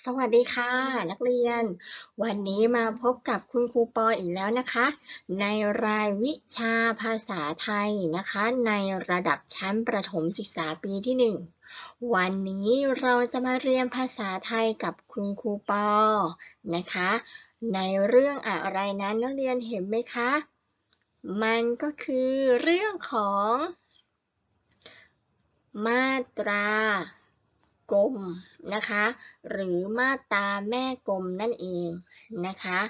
สวัสดีค่ะ นักเรียน วันนี้มาพบกับคุณครูปออีกแล้วนะคะ ในรายวิชาภาษาไทยนะคะ ในระดับชั้นประถมศึกษาปีที่ 1 วันนี้เราจะมาเรียนภาษาไทยกับคุณครูปอนะคะ ในเรื่องอะไรนั้นนักเรียนเห็นไหมคะ มันก็คือเรื่องของ มาตรา กลมนะคะ หรือมาตาแม่กลมนั่นเองนะคะ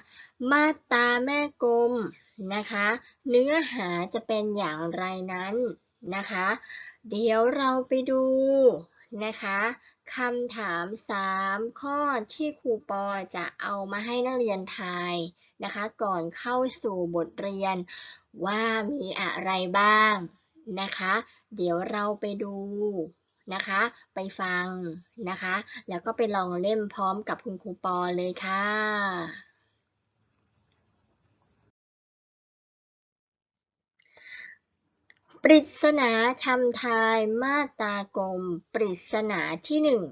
มาตาแม่กลมนะคะ เนื้อหาจะเป็นอย่างไรนั้นนะคะ เดี๋ยวเราไปดูนะคะคำถาม 3 ข้อที่ครูปอจะเอามาให้นักเรียนทายนะคะ ก่อนเข้าสู่บทเรียนว่ามีอะไรบ้างนะคะ เดี๋ยวเราไปดู นะคะ ไปฟังนะคะ แล้วก็ไปลองเล่นพร้อมกับคุณครูปอเลยค่ะปริศนาคำทายมาตากลม ปริศนาที่หนึ่ง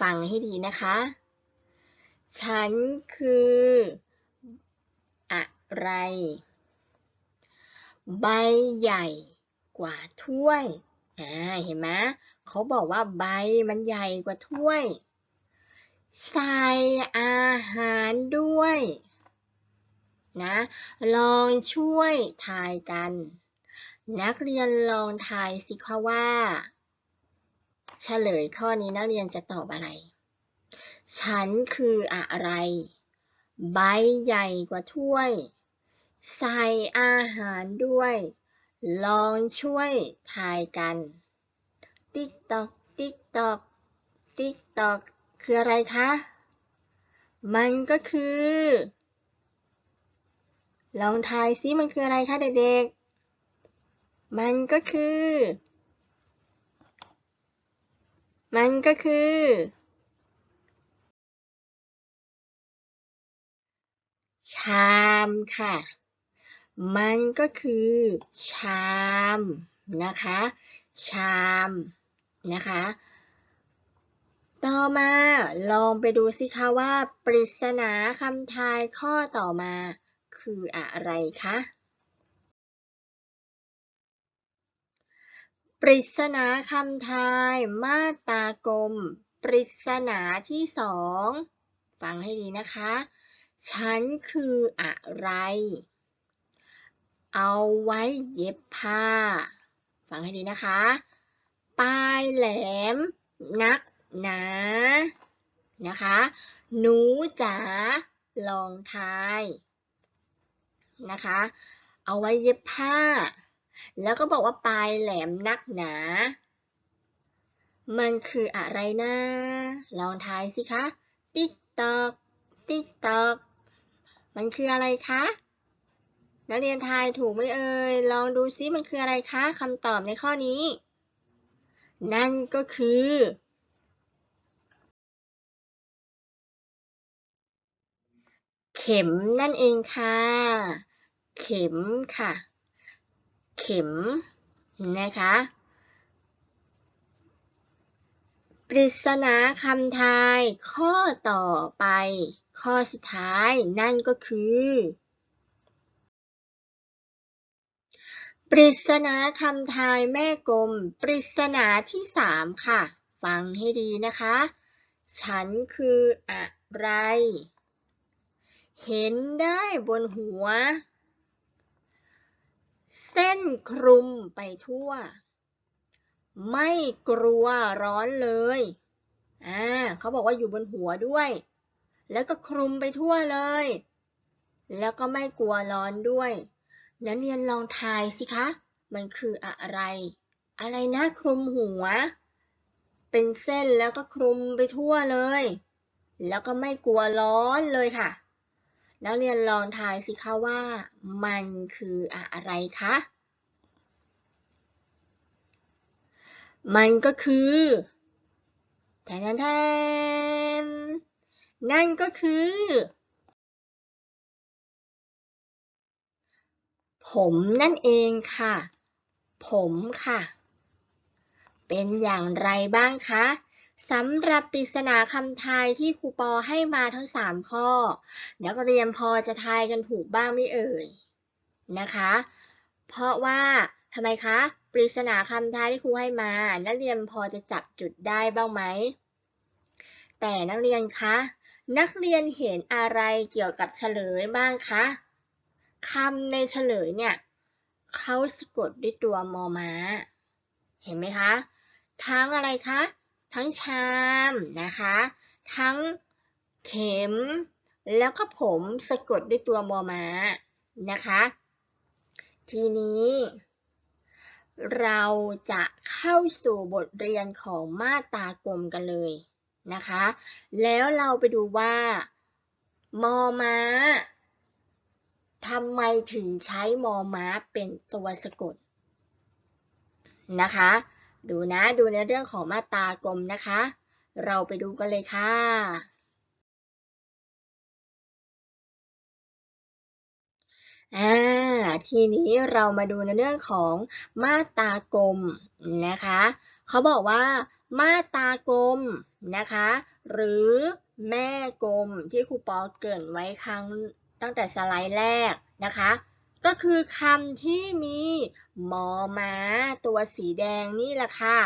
ฟังให้ดีนะคะ ฉันคือ อะไร ใบใหญ่กว่าถ้วย อ่าเห็นไหมเขาบอกว่าใบมันใหญ่กว่าถ้วย ใส่อาหารด้วยนะลองช่วยทายกัน นักเรียนลองทายสิคะว่าเฉลยข้อนี้นักเรียนจะตอบอะไร ฉันคืออะไร ใบใหญ่กว่าถ้วย ใส่อาหารด้วย ลองช่วยทายกัน ติ๊กตอก ติ๊กตอก ติ๊กตอก คืออะไรคะ มันก็คือ ลองทายซิมันคืออะไรคะเด็กๆ มันก็คือ มันก็คือ ชามค่ะ มันก็คือ ชามนะคะ ชามนะคะ ต่อมาลองไปดูสิคะว่า ปริศนาคำทายข้อต่อมาคืออะไรคะ ปริศนาคำทายมาตากลม ปริศนาที่สอง ฟังให้ดีนะคะ ฉันคืออะไร เอาไว้เย็บผ้า ฟังให้ดีนะคะ ปลายแหลม นักหนา นะคะ หนูจ๋าลองทายนะคะ เอาไว้เย็บผ้า แล้วก็บอกว่าปลายแหลมนักหนา มันคืออะไรนะ ลองทายสิคะ ติ๊กตอก ติ๊กตอก มันคืออะไรคะ นักเรียนทายถูกไหมเอ่ย ลองดูซิมันคืออะไรคะคำตอบในข้อนี้ นั่นก็คือ เข็มนั่นเองค่ะ เข็มค่ะ เข็มนะคะปริศนาคำทายข้อต่อไป ข้อสุดท้ายนั่นก็คือ ปริศนาคำทายแม่กลม ปริศนาที่สามค่ะ ฟังให้ดีนะคะ ฉันคืออะไร เห็นได้บนหัว เส้นคลุมไปทั่ว ไม่กลัวร้อนเลย อ่าเขาบอกว่าอยู่บนหัวด้วย แล้วก็คลุมไปทั่วเลย แล้วก็ไม่กลัวร้อนด้วย นักเรียนลองทายสิคะ มันคืออะไร อะไรนะคลุมหัว เป็นเส้นแล้วก็คลุมไปทั่วเลย แล้วก็ไม่กลัวร้อนเลยค่ะ นักเรียนลองทายสิคะว่า มันคืออะไรคะ มันก็คือแทนแทนนั่นก็คือ ผมนั่นเองค่ะ ผมค่ะ เป็นอย่างไรบ้างคะสำหรับปริศนาคำทายที่ครูปอให้มาทั้ง 3 ข้อ นักเรียนพอจะทายกันถูกบ้างไหม่เอ่ยนะคะ เพราะว่าทำไมคะ ปริศนาคำทายที่ครูให้มา นักเรียนพอจะจับจุดได้บ้างไหม แต่นักเรียนคะ นักเรียนเห็นอะไรเกี่ยวกับเฉลยบ้างคะ คำในเฉลยเนี่ยเขาสะกดด้วยตัวมอม้า เห็นไหมคะ ทั้งอะไรคะ ทั้งชามนะคะ ทั้งเข็ม แล้วก็ผมสะกดด้วยตัวมอม้านะคะ ทีนี้เราจะเข้าสู่บทเรียนของมาตากลมกันเลยนะคะ แล้วเราไปดูว่ามอม้า ทำไมถึงใช้มอม้าเป็นตัวสะกดนะคะ ดูนะดูในเรื่องของมาตากลมนะคะ เราไปดูกันเลยค่ะ อ่า ทีนี้เรามาดูในเรื่องของมาตากลมนะคะ เขาบอกว่า มาตากลมนะคะ หรือแม่กลมที่ครูปอเกินไว้ครั้ง ตั้งแต่สไลด์แรกนะคะ ก็คือคำที่มีมอม้าตัวสีแดงนี่แหละค่ะ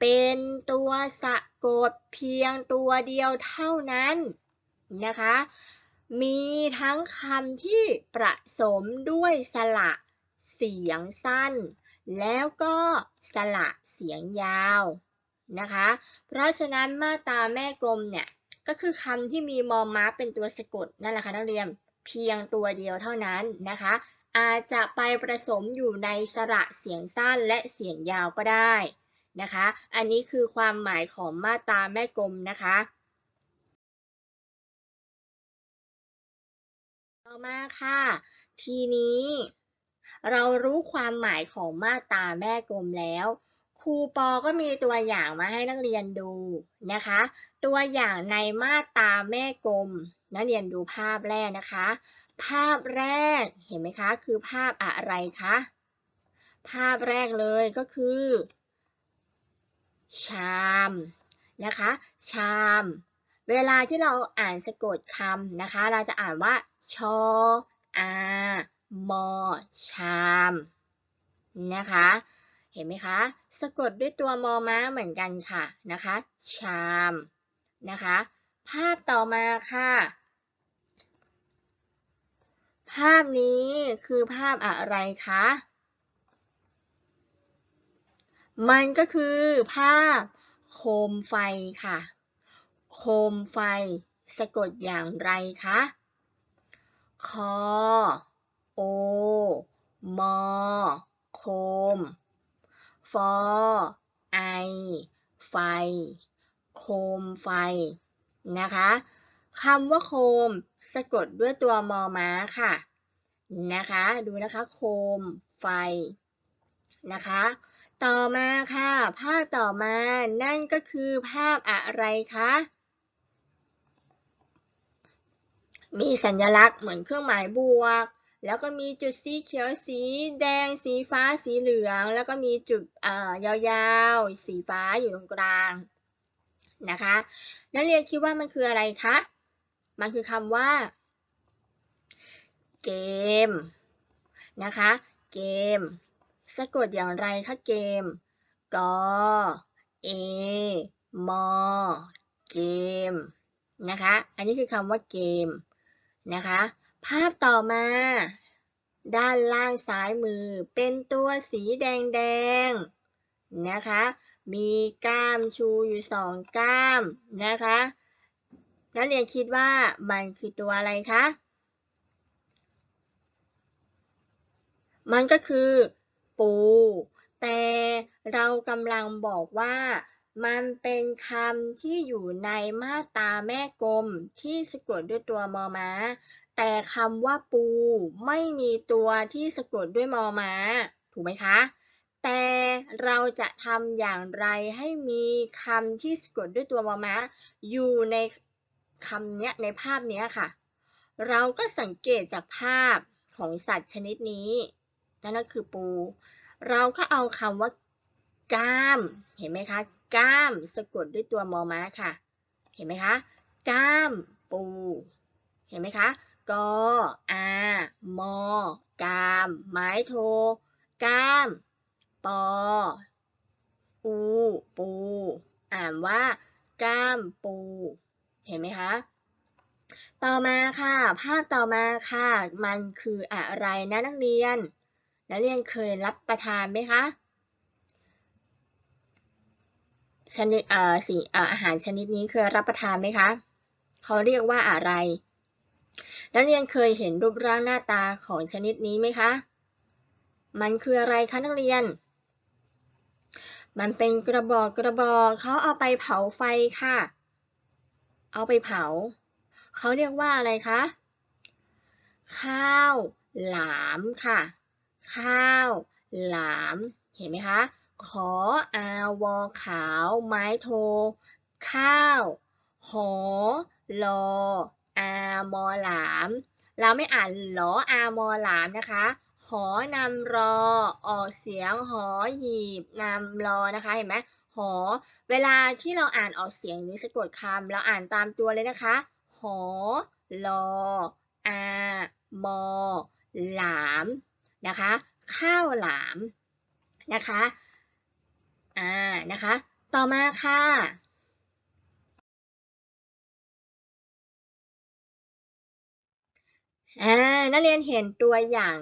เป็นตัวสะกดเพียงตัวเดียวเท่านั้นนะคะ มีทั้งคำที่ประสมด้วยสระเสียงสั้น แล้วก็สระเสียงยาวนะคะ เพราะฉะนั้นมาตาแม่กลมเนี่ยก็คือคำที่มีมอม้าเป็นตัวสะกดนั่นแหละค่ะนักเรียน เพียงตัวเดียวเท่านั้นนะคะ อาจจะไปผสมอยู่ในสระเสียงสั้นและเสียงยาวก็ได้นะคะ อันนี้คือความหมายของมาตราแม่กลมนะคะ ต่อมาค่ะ ทีนี้เรารู้ความหมายของมาตราแม่กลมแล้วครูปอก็มีตัวอย่างมาให้นักเรียนดูนะคะ ตัวอย่างในมาตราแม่กลม นักเรียนดูภาพแรกนะคะ ภาพแรกเห็นไหมคะ คือภาพอะไรคะ ภาพแรกเลยก็คือ ชามนะคะ ชาม เวลาที่เราอ่านสะกดคำนะคะ เราจะอ่านว่า ชออามอชามนะคะ เห็นไหมคะ สะกดด้วยตัวมอม้าเหมือนกันค่ะนะคะ ชามนะคะ ภาพต่อมาค่ะ ภาพนี้คือภาพอะไรคะ มันก็คือภาพโคมไฟค่ะ โคมไฟสะกดอย่างไรคะ คอ โอ มอ โคม ฟอ ไอ ไฟ โคมไฟ นะคะ คำว่าโคม สะกดด้วยตัวมอม้าค่ะ นะคะ ดูนะคะโคมไฟนะคะ ต่อมาค่ะ ภาพต่อมานั่นก็คือภาพอะไรคะมีสัญลักษณ์เหมือนเครื่องหมายบวก แล้วก็มีจุดสีเขียวสีแดงสีฟ้าสีเหลือง แล้วก็มีจุดเอ่อยาวๆ สีฟ้าอยู่ตรงกลางนะคะ นักเรียนคิดว่ามันคืออะไรคะ มันคือคำว่า เกม นะคะ เกม สะกดอย่างไรคะเกมกอเอมอเกม นะคะ อันนี้คือคำว่าเกม นะคะ ภาพต่อมา ด้านล่างซ้ายมือเป็นตัวสีแดงๆนะคะ มีก้ามชูอยู่สองก้ามนะคะ นักเรียนคิดว่ามันคือตัวอะไรคะ มันก็คือปู แต่เรากำลังบอกว่ามันเป็นคำที่อยู่ในมาตราแม่กลมที่สะกดด้วยตัวมอม้า แต่คำว่าปูไม่มีตัวที่สะกดด้วยมอม้า ถูกไหมคะ แต่เราจะทำอย่างไรให้มีคำที่สะกดด้วยตัวมอม้า อยู่ใน คำเนี้ยในภาพเนี้ยค่ะ เราก็สังเกตจากภาพของสัตว์ชนิดนี้ นั่นก็คือปู เราก็เอาคำว่าก้าม เห็นไหมคะ ก้ามสะกดด้วยตัวมอม้าค่ะ เห็นไหมคะ ก้ามปู เห็นไหมคะกออามอกาม ไม้โท ก้าม ปอ อู ปู อ่านว่า ก้ามปู เห็นไหมคะ ต่อมาค่ะ ภาพต่อมาค่ะ มันคืออะไรนะนักเรียน นักเรียนเคยรับประทานไหมคะชนิดเอ่อสิ่งอาหารชนิดนี้เคยรับประทานไหมคะ เขาเรียกว่าอะไร นักเรียนเคยเห็นรูปร่างหน้าตาของชนิดนี้ไหมคะ มันคืออะไรคะนักเรียน มันเป็นกระบอกกระบอกเขาเอาไปเผาไฟค่ะ เอาไปเผา เขาเรียกว่าอะไรคะ ข้าวหลามค่ะ ข้าวหลาม เห็นไหมคะ ขออาวอขาว ไม้โท ข้าว หอลออามอหลาม เราไม่อ่านหลออามอหลามนะคะ หอนำรอ ออกเสียงหอหีบนำรอนะคะ เห็นไหม หอ เวลาที่เราอ่านออกเสียงหรือสะกดคำเราอ่านตามตัวเลยนะคะ หอลออามอ หลาม นะคะ ข้าวหลาม นะคะ อ่า นะคะ ต่อมาค่ะอ่านักเรียนเห็นตัวอย่าง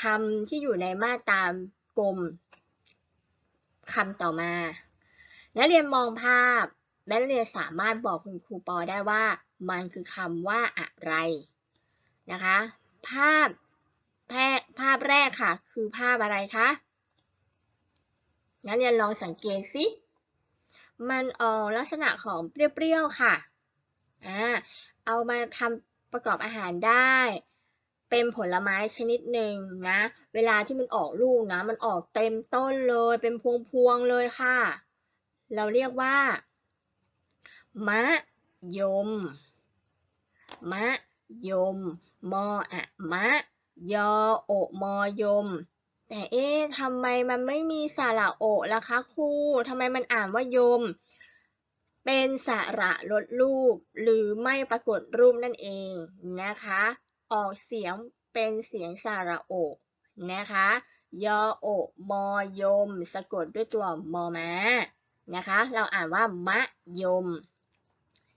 คำที่อยู่ในมาตรากลม คำต่อมา นักเรียนมองภาพ นักเรียนสามารถบอกคุณครูปอได้ว่ามันคือคำว่าอะไรนะคะ ภาพแรกภาพแรกค่ะ คือภาพอะไรคะ นักเรียนลองสังเกตสิ มันออกลักษณะของเปรี้ยวๆค่ะ อ่า เอามาทำประกอบอาหารได้ เป็นผลไม้ชนิดหนึ่งนะ เวลาที่มันออกลูกนะ มันออกเต็มต้นเลย เป็นพวงๆเลยค่ะ เราเรียกว่า มะยม มะยม มออะมะ ยอโอมอยม แต่เอ๊ะทำไมมันไม่มีสระโอล่ะคะครูทำไมมันอ่านว่ายม เป็นสระลดรูป หรือไม่ปรากฏรูปนั่นเองนะคะ ออกเสียงเป็นเสียงสระโอนะคะ ยอโอมอยม สะกดด้วยตัวมอมานะคะ เราอ่านว่ามะยม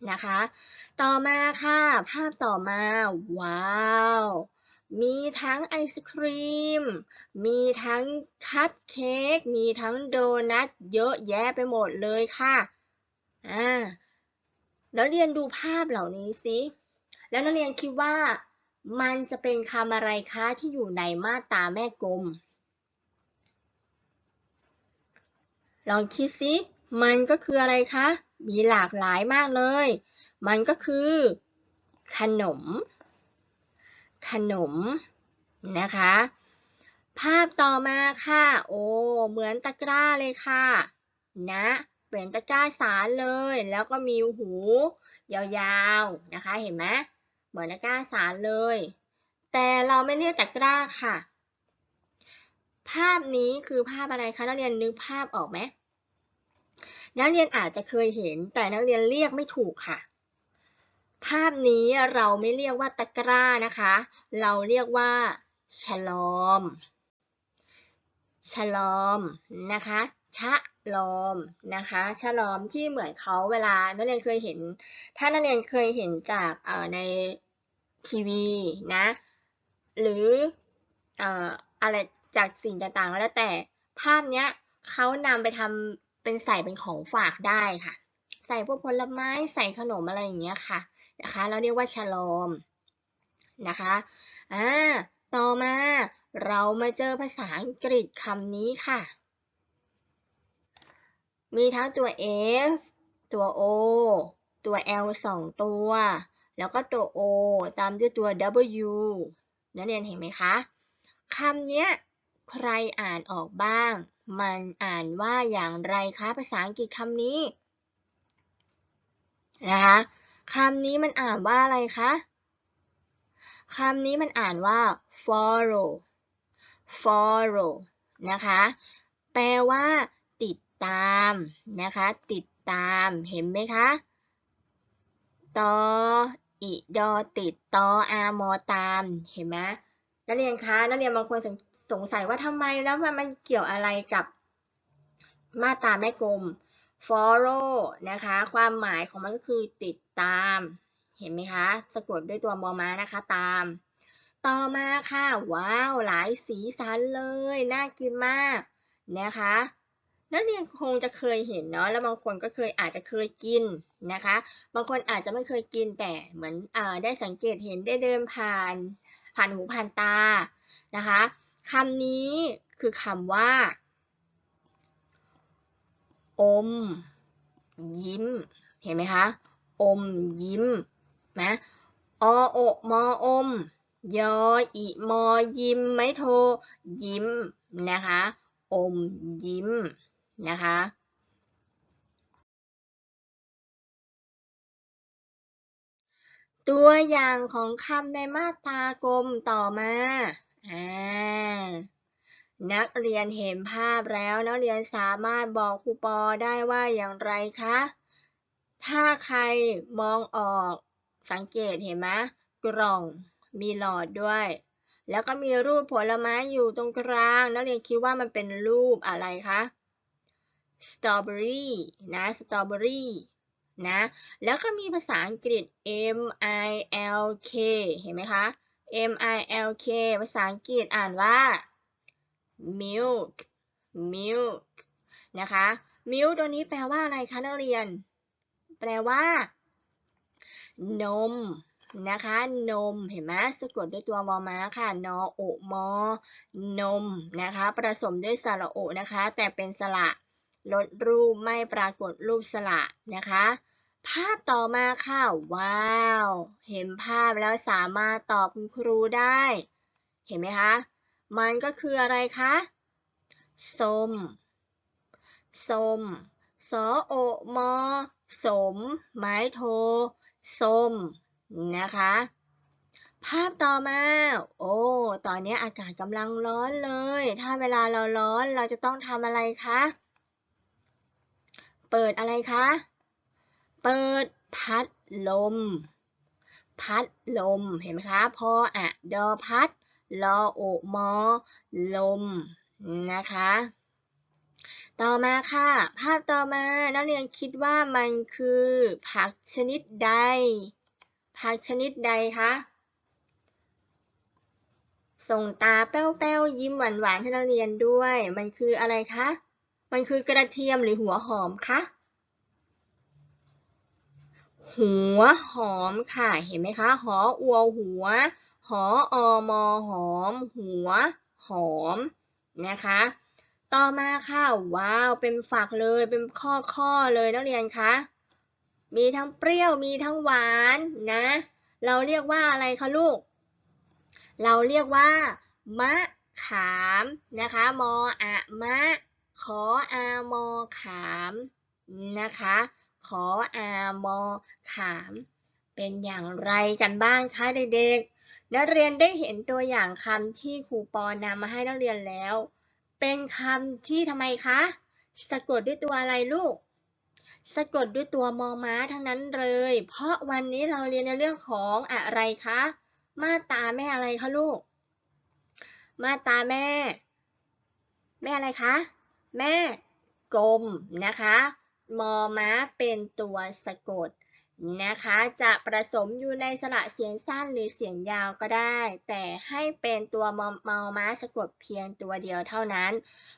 นะคะ ต่อมาค่ะ ภาพต่อมา ว้าว มีทั้งไอศครีม มีทั้งคัพเค้ก มีทั้งโดนัท เยอะแยะไปหมดเลยค่ะ อ่า แล้วเรียนดูภาพเหล่านี้สิ แล้วนักเรียนคิดว่า มันจะเป็นคำอะไรคะที่อยู่ในมาตราแม่กลม ลองคิดสิมันก็คืออะไรคะ มีหลากหลายมากเลย มันก็คือ ขนม ขนมนะคะ ภาพต่อมาค่ะ โอ้ เหมือนตะกร้าเลยค่ะ นะเป็นตะกร้าสารเลย แล้วก็มีหู ยาวๆ นะคะ เห็นไหม เหมือนตะกร้าสารเลย แต่เราไม่เรียกตะกร้าค่ะ ภาพนี้คือภาพอะไรคะนักเรียนนึกภาพออกไหมนักเรียนอาจจะเคยเห็น แต่นักเรียนเรียกไม่ถูกค่ะ ภาพนี้เราไม่เรียกว่าตะกร้านะคะ เราเรียกว่าฉลอมฉลอมนะคะชะลอมนะคะฉลอมที่เหมือนเขาเวลานักเรียนเคยเห็น ถ้านักเรียนเคยเห็นจากเอ่อใน ทีวีนะ หรืออะไรจากสิ่งต่างๆก็แล้วแต่ภาพเนี้ยเขานำไปทำเป็นใส่เป็นของฝากได้ค่ะ ใส่พวกผลไม้ใส่ขนมอะไรอย่างเงี้ยค่ะนะคะ เราเรียกว่าฉลอมนะคะอ่าต่อมาเรามาเจอภาษาอังกฤษคำนี้ค่ะ มีทั้งตัว F ตัว O ตัว L สองตัว แล้วก็ตัว O ตามด้วยตัว W นักเรียนเห็นไหมคะคำนี้ใครอ่านออกบ้าง มันอ่านว่าอย่างไรคะภาษาอังกฤษคำนี้นะคะคำนี้มันอ่านว่าอะไรคะคำนี้มันอ่านว่า follow follow นะคะ แปลว่าติดตามนะคะ ติดตาม เห็นไหมคะ ต่อ อิดอติดตออามอตาม เห็นไหมนักเรียนคะนักเรียนบางคนสงสัยว่าทำไมแล้วมันมันเกี่ยวอะไรกับมาตราแม่กลม follow นะคะ ความหมายของมันก็คือติดตาม เห็นไหมคะ สะกดด้วยตัวมอม้านะคะตาม ต่อมาค่ะ ว้าว หลายสีสันเลย น่ากินมากนะคะ นักเรียนคงจะเคยเห็นเนาะแล้วบางคนก็เคยอาจจะเคยกินนะคะ บางคนอาจจะไม่เคยกินแต่เหมือนอได้สังเกตเห็นได้เดินผ่าน ผ่านหูผ่านตานะคะคำนี้คือคำว่า อม ยิ้ม เห็นไหมคะ อมยิ้มนะอโอมออม ยออิมอยิ้ม ไม่โท ยิ้มนะคะ อมยิ้ม นะคะตัวอย่างของคำในมาตรากลมต่อมาอ่านักเรียนเห็นภาพแล้วนักเรียนสามารถบอกครูปอได้ว่าอย่างไรคะ ถ้าใครมองออกสังเกตเห็นไหมกล่องมีหลอดด้วย แล้วก็มีรูปผลไม้อยู่ตรงกลาง นักเรียนคิดว่ามันเป็นรูปอะไรคะ สตรอเบอรี่นะสตรอเบอรี่นะ แล้วก็มีภาษาอังกฤษ M I L K เห็นไหมคะ M I L K ภาษาอังกฤษอ่านว่า milk milk นะคะ milk ตัวนี้แปลว่าอะไรคะนักเรียน แปลว่า นมนะคะ นม เห็นไหมสะกดด้วยตัวมอม้าค่ะ นอโอมอ นม นะคะ ผสมด้วยสระโอนะคะ แต่เป็นสระ ลดรูปไม่ปรากฏรูปสระนะคะ ภาพต่อมาค่ะ ว้าว เห็นภาพแล้วสามารถตอบคุณครูได้ เห็นไหมคะ มันก็คืออะไรคะส้มส้มสอโอมอสม ไม้โทส้มนะคะ ภาพต่อมา โอ้ ตอนนี้อากาศกำลังร้อนเลย ถ้าเวลาเราร้อนเราจะต้องทำอะไรคะ เปิดอะไรคะ เปิดพัดลม พัดลม เห็นไหมคะ พออะดอพัด ลอโอมอ ลม นะคะ ต่อมาค่ะ ภาพต่อมา นักเรียนคิดว่ามันคือ ผักชนิดใด ผักชนิดใดคะ ส่งตาแป้วๆ ยิ้มหวานๆให้นักเรียนด้วย มันคืออะไรคะ มันคือกระเทียมหรือหัวหอมคะ หัวหอมค่ะ เห็นไหมคะ หออัวหัว หออมอหอม หัว หอม นะคะ ต่อมาค่ะ ว้าว เป็นฝักเลย เป็นข้อข้อเลยนักเรียนคะ มีทั้งเปรี้ยว มีทั้งหวานนะ เราเรียกว่าอะไรคะลูก เราเรียกว่ามะขามนะคะ มออะมะ ขออามอขามนะคะ ขออามอขาม เป็นอย่างไรกันบ้างคะเด็กๆ นักเรียนได้เห็นตัวอย่างคำที่ครูปอนำมาให้นักเรียนแล้ว เป็นคำที่ทำไมคะ สะกดด้วยตัวอะไรลูก สะกดด้วยตัวมอม้าทั้งนั้นเลย เพราะวันนี้เราเรียนในเรื่องของอะไรคะ มาตาแม่อะไรคะลูก มาตาแม่ แม่อะไรคะ แม่กลมนะคะมอม้าเป็นตัวสะกดนะคะ จะผสมอยู่ในสระเสียงสั้นหรือเสียงยาวก็ได้ แต่ให้เป็นตัวมอมอม้าสะกดเพียงตัวเดียวเท่านั้น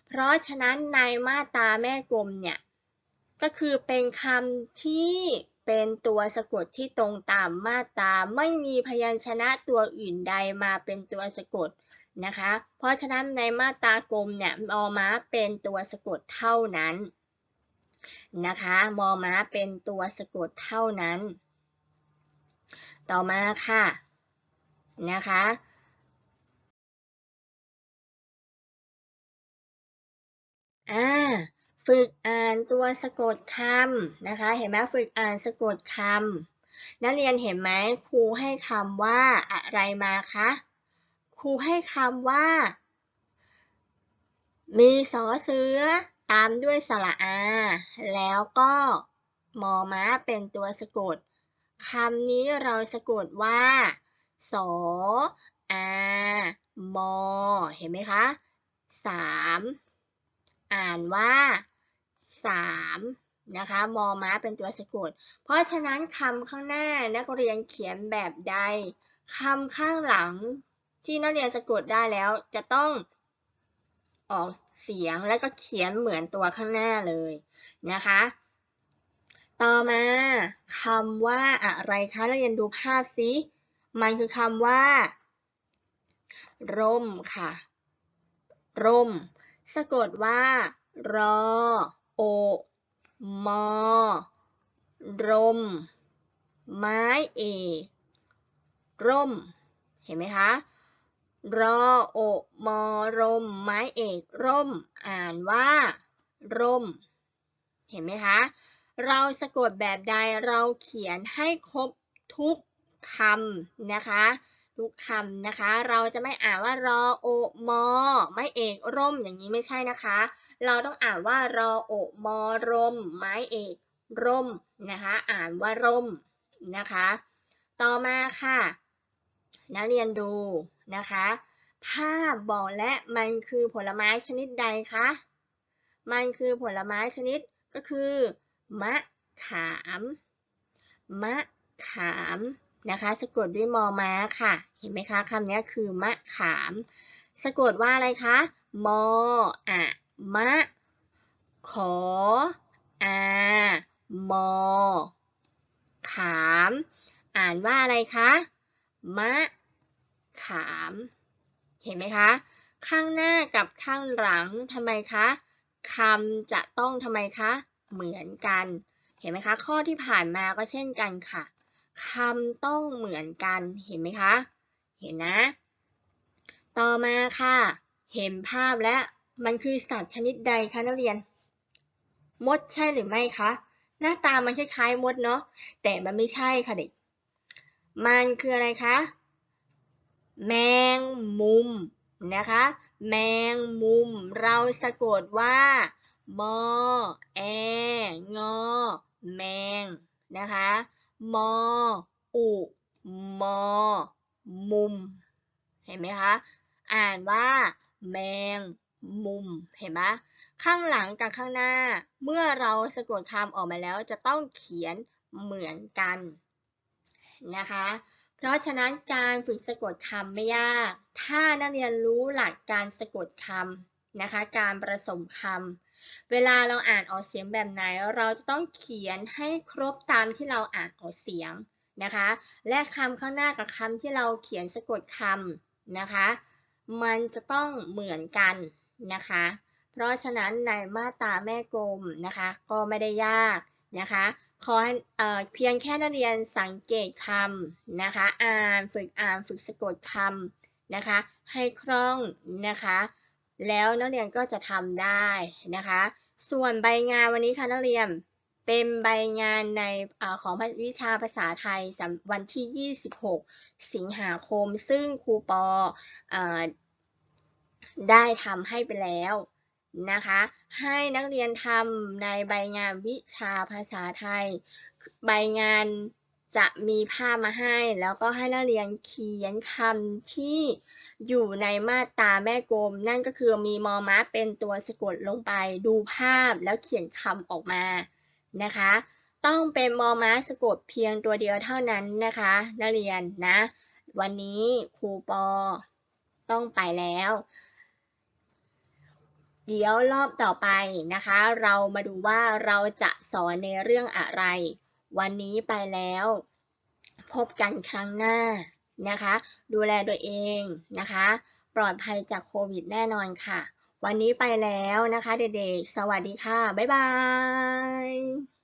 เพราะฉะนั้นในมาตราแม่กลมเนี่ยก็คือเป็นคำที่เป็นตัวสะกดที่ตรงตามมาตราไม่มีพยัญชนะตัวอื่นใดมาเป็นตัวสะกด นะคะ เพราะฉะนั้นในมาตรากลมเนี่ยมอม้าเป็นตัวสะกดเท่านั้นนะคะมอม้าเป็นตัวสะกดเท่านั้น ต่อมาค่ะนะคะอ่าฝึกอ่านตัวสะกดคำนะคะ เห็นไหมฝึกอ่านสะกดคำนักเรียนเห็นไหมครูให้คำว่าอะไรมาคะ ครูให้คำว่า มีสอเสือ ตามด้วยสระอา แล้วก็มอม้าเป็นตัวสะกดคำนี้เราสะกดว่า สออามอ เห็นไหมคะสามอ่านว่าสามนะคะมอม้าเป็นตัวสะกด เพราะฉะนั้นคำข้างหน้านักเรียนเขียนแบบใดคำข้างหลัง ที่นักเรียนสะกดได้แล้วจะต้องออกเสียงแล้วก็เขียนเหมือนตัวข้างหน้าเลยนะคะ ต่อมาคำว่าอะไรคะนักเรียนดูภาพสิมันคือคำว่า ร่มค่ะ ร่ม สะกดว่า รอ โอ มอ ร่ม ไม้เอ ร่ม เห็นไหมคะ รอโอมอรม ไม้เอกร่ม อ่านว่า ร่ม เห็นไหมคะ เราสะกดแบบใดเราเขียนให้ครบทุกคำนะคะ ทุกคำนะคะ เราจะไม่อ่านว่ารอโอมอ ไม้เอกร่มอย่างนี้ไม่ใช่นะคะ เราต้องอ่านว่ารอโอมอรม ไม้เอกร่มนะคะ อ่านว่าร่มนะคะ ต่อมาค่ะ นักเรียนดู นะคะภาพบอกและมันคือผลไม้ชนิดใดคะ มันคือผลไม้ชนิดก็คือ มะขาม มะขามนะคะสะกดด้วยมอม้าค่ะ เห็นไหมคะคำนี้คือมะขาม สะกดว่าอะไรคะมออะมะ ขออามอ ขาม อ่านว่าอะไรคะ มะ ขาม เห็นไหมคะ ข้างหน้ากับข้างหลังทำไมคะคำจะต้องทำไมคะ เหมือนกัน เห็นไหมคะ ข้อที่ผ่านมาก็เช่นกันค่ะคำต้องเหมือนกัน เห็นไหมคะ เห็นนะ ต่อมาค่ะ เห็นภาพแล้วมันคือสัตว์ชนิดใดคะนักเรียน มดใช่หรือไม่คะ หน้าตามันคล้ายๆมดเนาะ แต่มันไม่ใช่ค่ะเด็ก มันคืออะไรคะ แมงมุมนะคะ แมงมุม เราสะกดว่า มอ แอ งอ แมง นะคะ มอ อุ มอ มุม เห็นไหมคะ อ่านว่า แมงมุม เห็นไหมข้างหลังกับข้างหน้า เมื่อเราสะกดคำออกมาแล้วจะต้องเขียนเหมือนกันนะคะ เพราะฉะนั้นการฝึกสะกดคำไม่ยาก ถ้านักเรียนรู้หลักการสะกดคำนะคะ การผสมคำ เวลาเราอ่านออกเสียงแบบไหน เราจะต้องเขียนให้ครบตามที่เราอ่านออกเสียงนะคะ และคำข้างหน้ากับคำที่เราเขียนสะกดคำนะคะ มันจะต้องเหมือนกันนะคะ เพราะฉะนั้นในมาตราแม่กลมนะคะ ก็ไม่ได้ยากนะคะ ขอเออเพียงแค่นักเรียนสังเกตคำนะคะ อ่านฝึกอ่านฝึกสะกดคำนะคะ ให้คล่องนะคะ แล้วนักเรียนก็จะทำได้นะคะ ส่วนใบงานวันนี้ค่ะนักเรียนเป็นใบงานในอของวิชาภาษาไทยวันที่ 26 สิงหาคม ซึ่งครูปออได้ทำให้ไปแล้ว นะคะ ให้นักเรียนทำในใบงานวิชาภาษาไทย ใบงานจะมีภาพมาให้ แล้วก็ให้นักเรียนเขียนคำที่อยู่ในมาตราแม่กลม นั่นก็คือมีมอม้าเป็นตัวสะกดลงไป ดูภาพแล้วเขียนคำออกมานะคะ ต้องเป็นมอม้าสะกดเพียงตัวเดียวเท่านั้นนะคะ นักเรียนนะ วันนี้ครูปอต้องไปแล้ว เดี๋ยวรอบต่อไปนะคะ เรามาดูว่าเราจะสอนในเรื่องอะไร วันนี้ไปแล้ว พบกันครั้งหน้านะคะ ดูแลตัวเองนะคะ ปลอดภัยจากโควิดแน่นอนค่ะ วันนี้ไปแล้วนะคะเด็กๆ สวัสดีค่ะ บ๊ายบาย